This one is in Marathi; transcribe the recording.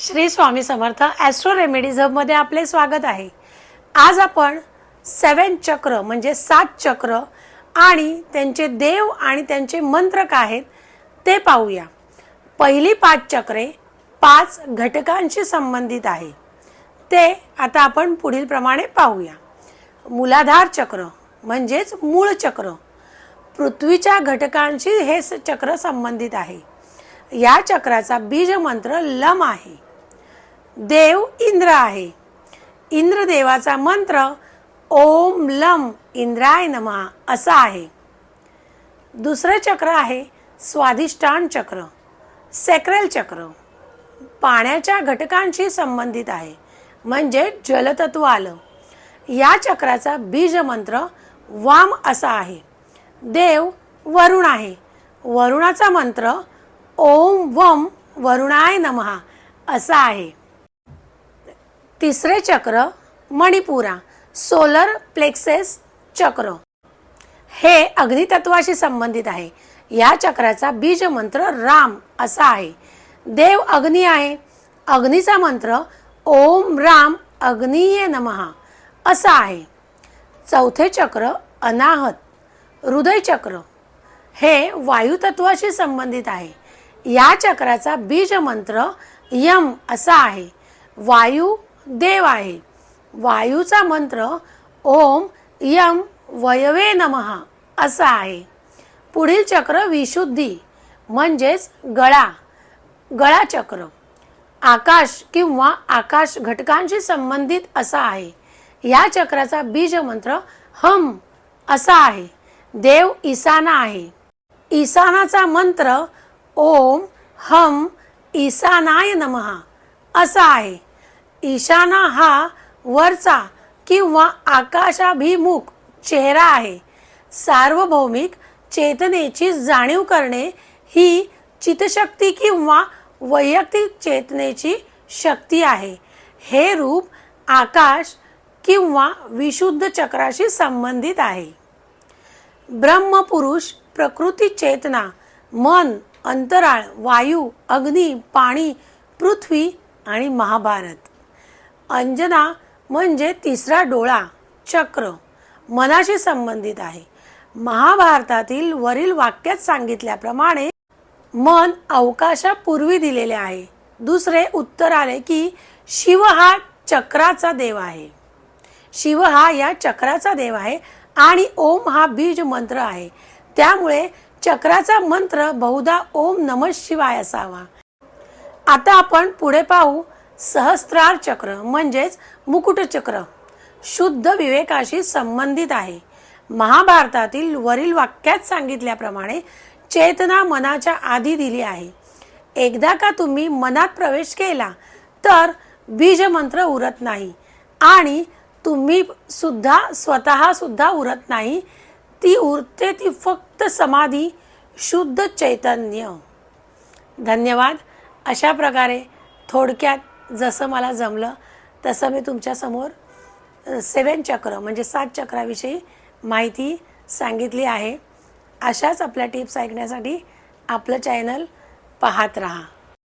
श्री स्वामी समर्थ ॲस्ट्रो रेमेडीज हबमध्ये आपले स्वागत आहे. आज आपण सेवन चक्र म्हणजे सात चक्र आणि त्यांचे देव आणि त्यांचे मंत्र काय आहेत ते पाहूया. पहिली पाच चक्रे पाच घटकांशी संबंधित आहे. ते आता आपण पुढील प्रमाणे पाहूया. मूलाधार चक्र म्हणजेच मूळ चक्र. पृथ्वीच्या घटकांशी हे स- चक्र संबंधित आहे. या चक्राचा बीज मंत्र लम आहे. देव इंद्र आहे. इंद्रदेवाचा मंत्र ओम लम इंद्राय नमा असा आहे. दुसरं चक्र आहे स्वाधिष्ठान चक्र सेक्रेल चक्र. पाण्याच्या घटकांशी संबंधित आहे म्हणजे जलतत्व आलं. या चक्राचा बीज मंत्र वाम असा आहे. देव वरुण आहे. वरुणाचा मंत्र ओम वम वरुणाय नमः असा आहे. तिसरे चक्र मणिपुरा सोलर प्लेक्सेस चक्र. हे अग्नितत्वाशी संबंधित आहे. या चक्राचा बीज मंत्र राम असा आहे. देव अग्नी आहे. अग्नीचा मंत्र ओम राम अग्निये नमः असा आहे. चौथे चक्र अनाहत. हृदय चक्र. हे वायुतत्वाशी संबंधित आहे. या चक्राचा बीज मंत्र यम असा आहे. वायू देव आहे. वायूचा मंत्र ओम यम वयवे नमः असा आहे. पुढील चक्र विशुद्धी म्हणजेच गळा गळा चक्र आकाश किंवा आकाश घटकांशी संबंधित असा आहे. या चक्राचा बीज मंत्र हम असा आहे. देव ईसाना आहे. ईसानाचा मंत्र ओम हम ईसानाय नमः असा आहे. ईशाना हा वरचा किंवा आकाशाभिमुख चेहरा आहे. सार्वभौमिक चेतनेची जाणीव करणे ही चितशक्ती किंवा वैयक्तिक चेतनेची शक्ती आहे. हे रूप आकाश किंवा विशुद्ध चक्राशी संबंधित आहे. ब्रह्मपुरुष प्रकृती चेतना मन अंतराळ वायू अग्नी पाणी पृथ्वी आणि महाभारत. अंजना म्हणजे तिसरा डोळा चक्र. मनाशी संबंधित आहे. महाभारतातील वरील वाक्यात सांगितल्याप्रमाणे मन अवकाशापूर्वी दिलेले आहे. दुसरे उत्तर आले की शिव हा चक्राचा देव आहे. शिव हा या चक्राचा देव आहे आणि ओम हा बीज मंत्र आहे. त्यामुळे चक्राचा मंत्र बहुधा ओम नम शिवाय असावा. आता आपण पुढे पाहू सहस्त्रार चक्र म्हणजेच मुकुटचक्र शुद्ध विवेकाशी संबंधित आहे. महाभारतातील वरील वाक्यात सांगितल्याप्रमाणे चेतना मनाच्या आधी दिली आहे. एकदा का तुम्ही मनात प्रवेश केला तर बीज मंत्र उरत नाही आणि तुम्ही सुद्धा स्वतः सुद्धा उरत नाही ती उरते ती फक्त समाधी शुद्ध चैतन्य. धन्यवाद. अशा प्रकारे थोडक्यात जसं मला जमलं तसं मी तुमच्यासमोर सेवन चक्र म्हणजे सात चक्राविषयी माहिती सांगितली आहे. अशाच आपल्या टिप्स ऐकण्यासाठी आपलं चॅनल पाहत राहा.